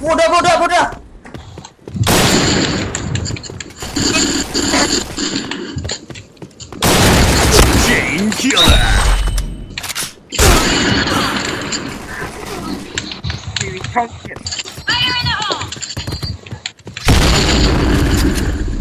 พูดด้วยพูดด้วพูดเจ๋งเชียวแหละชีช่องเจ็ด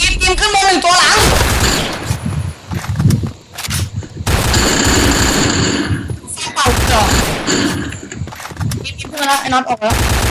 ยิงยิงขึ้นมาหนตัวหลังเป่าจ่อยิงยินมาแล้วไอ้น็อตออกแล้ว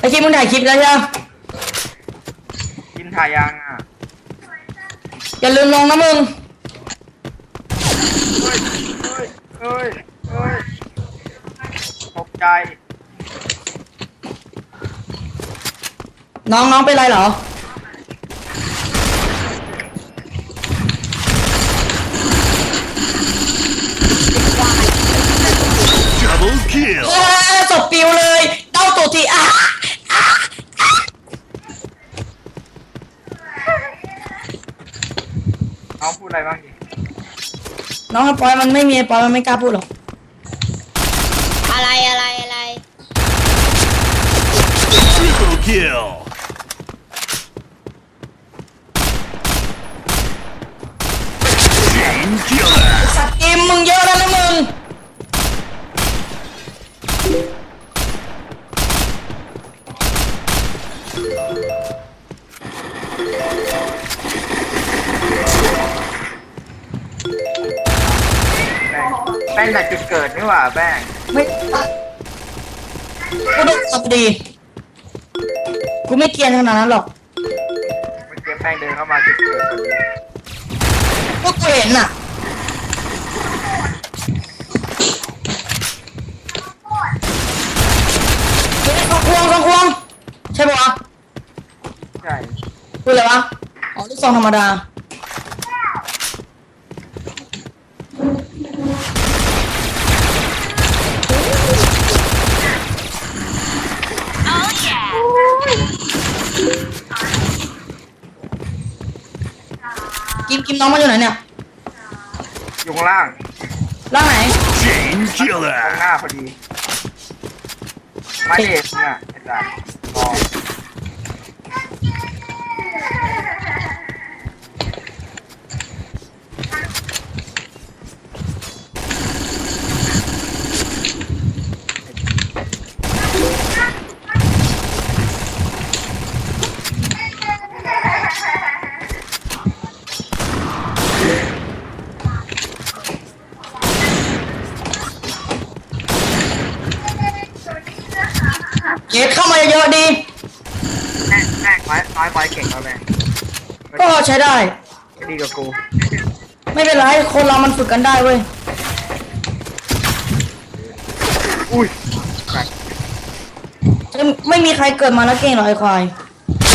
ไอ้กิมมึงถ่ายคลิปแล้วใช่ไหมกินทายังอะอย่าลืมลงนะมึงเฮ้ยเฮ้ยเฮ้ยตกใจ น้องน้องเป็นไรเหรอ Double kill. เออศพปิวเลยเต้าตัวทีอะ น้องพูดอะไรบ้างดิ น้องปอยมันไม่มีปอยมันไม่กล้าพูดหรอก จากจุดเกิดนี่หว่าแป้งไม่กูโดนสับดี กูไม่เกรียนขนาดนั้นหรอกเมื่อกี้แป้งเดินเข้ามาจุดเกิดพอดีพวกกูเห็นน่ะ เฮ้ยสองควงสองควงใช่ปะวะใช่พูดอะไรวะ อ๋อลูกซองธรรมดา กิมกิมน้องมาอยู่ไหนเนี่ยอยู่ข้างล่างร่างไหน Chain ข้าง killer. หน้าพอดีไม่เด็กเนี่ยไอ้สัสรอ เกดเข้ามาเยอะๆดี แม่งแม่งไม้ไม้ไม้เก่งแล้วแม่งก็ใช้ได้ ไม่ดีกับกูไม่เป็นไร คนเรามันฝึกกันได้เว้ย อุ้ยแม่งไม่ไม่มีใครเกิดมาแล้วเก่งหรอกไอ้ควาย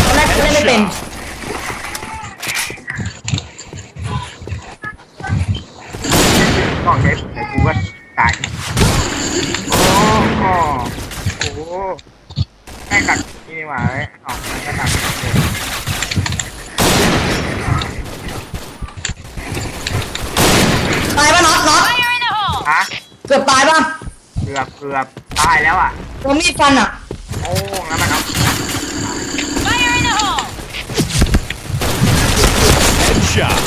ตอนแรกกูเล่นไม่เป็น กล้องใช้ไอ้กูก็ตายโอ้โหโอ้โหแม่งกัด นี่นี่หว่าเอ้ยออกมันก็กัดเลยตายปะน็อตน็อตฮะเกือบตายปะเกือบเกือบตายแล้วอะ โดนมีดฟันอะ โอ้งั้นมันเอา Headshot.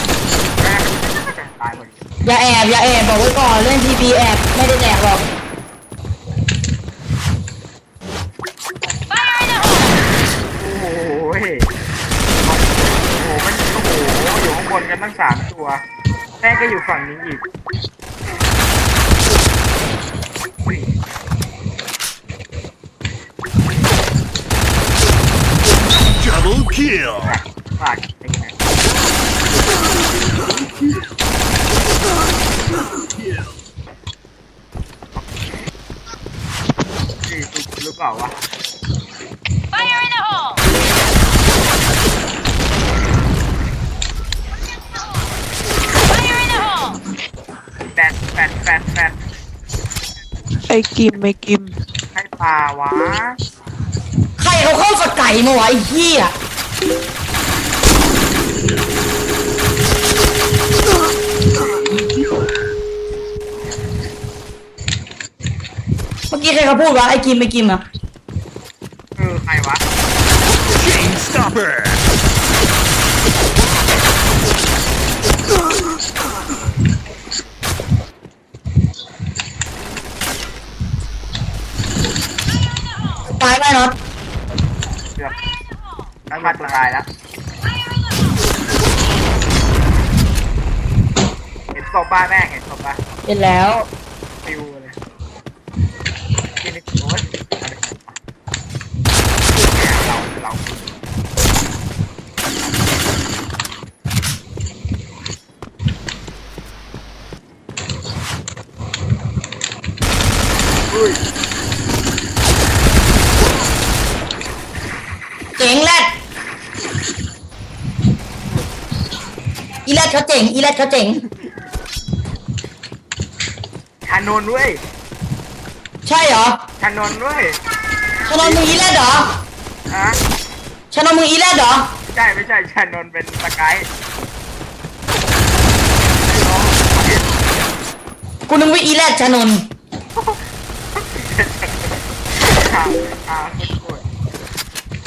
แม่งตายหมดอย่าแอบอย่าแอบบอกไว้ก่อนเล่นทีพีแอบไม่ได้แดกหรอก โอ้ โหยโอ้โหมันโอ้โหอยู่ข้างบนกันตั้งสามตัวแม่งก็อยู่ฝั่งนี้อีก Double kill. ฝากไอ้เนี่ยนี่ถูกหรือเปล่าวะ แปดแปดแปดแปดไอ้กิมไอ้กิมให้ปลาวะใครเขาเข้าสกไก่มาวะไอ้เหี้ยเมื่อกี้ใครเขาพูดวะไอ้กิมไอ้กิมอะ เออใครวะ Chain stopper. ายไหมน็อตเกือบแล้วมาตัวตายแล้วเห็นศพบ้าแม่งเห็นศพบ้าเห็นแล้ว ฟิวเลยกินนี่โอ้ยเราเราอุ้ย เจ๋งแรดอีแรด เขาเจ๋งอีแรดเขาเจ๋ง ชานนท์เว้ยใช่เหรอชานนท์เว้ยชานนมึงอีแรดเหรอฮะชานนมึงอีแรดเหรอใช่ไม่ใช่ชานนท์เป็นสกายกูนึกว่าอีแรดชานนอ่าอ่าคุณกด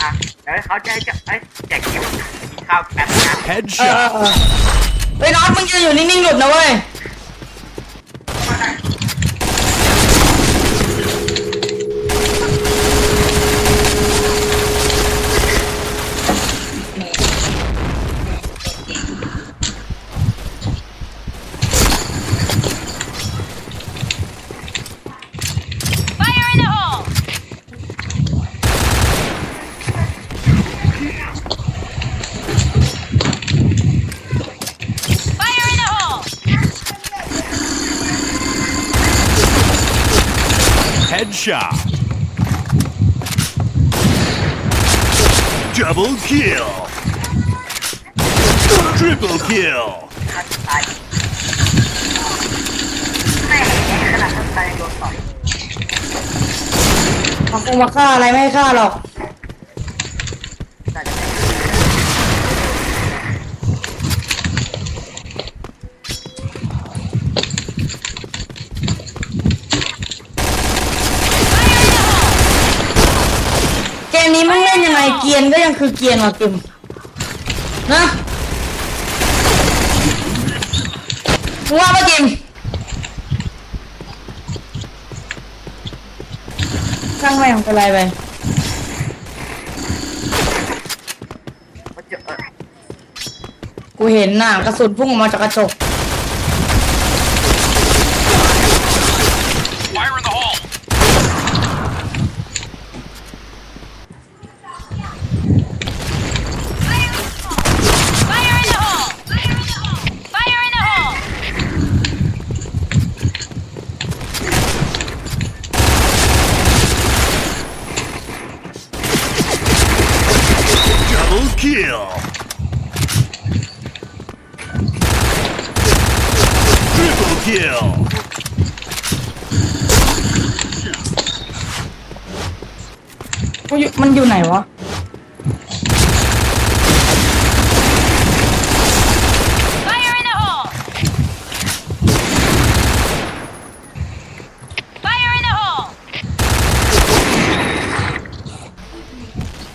อะเดี๋ยวเขาจะให้จะเอ้ยแจกกิฟต์กินข้าวแป๊บนะ เออ Headshot. เออ เฮ้ยน็อตมึงยืนอยู่นิ่งๆหลุดนะเว้ย Headshot. Double kill. Triple kill. ตายแม่ขนาดท่านตายโดนต่อยมาคงมาฆ่าอะไรไม่ให้ฆ่าหรอก แต่จะไม่ เกมนี้มึงเล่นยังไงเกียนก็ยังคือเกียนว่ะกิมนะมึงว่าปะกิมช่างแม่งเป็นไรไปกูเห็นน่ะกระสุนพุ่งออกมาจากกระจก Fire in the hole. Fire in the hole! Fire in the hole! Double kill. Triple kill. กูอยู่มันอยู่ไหนวะ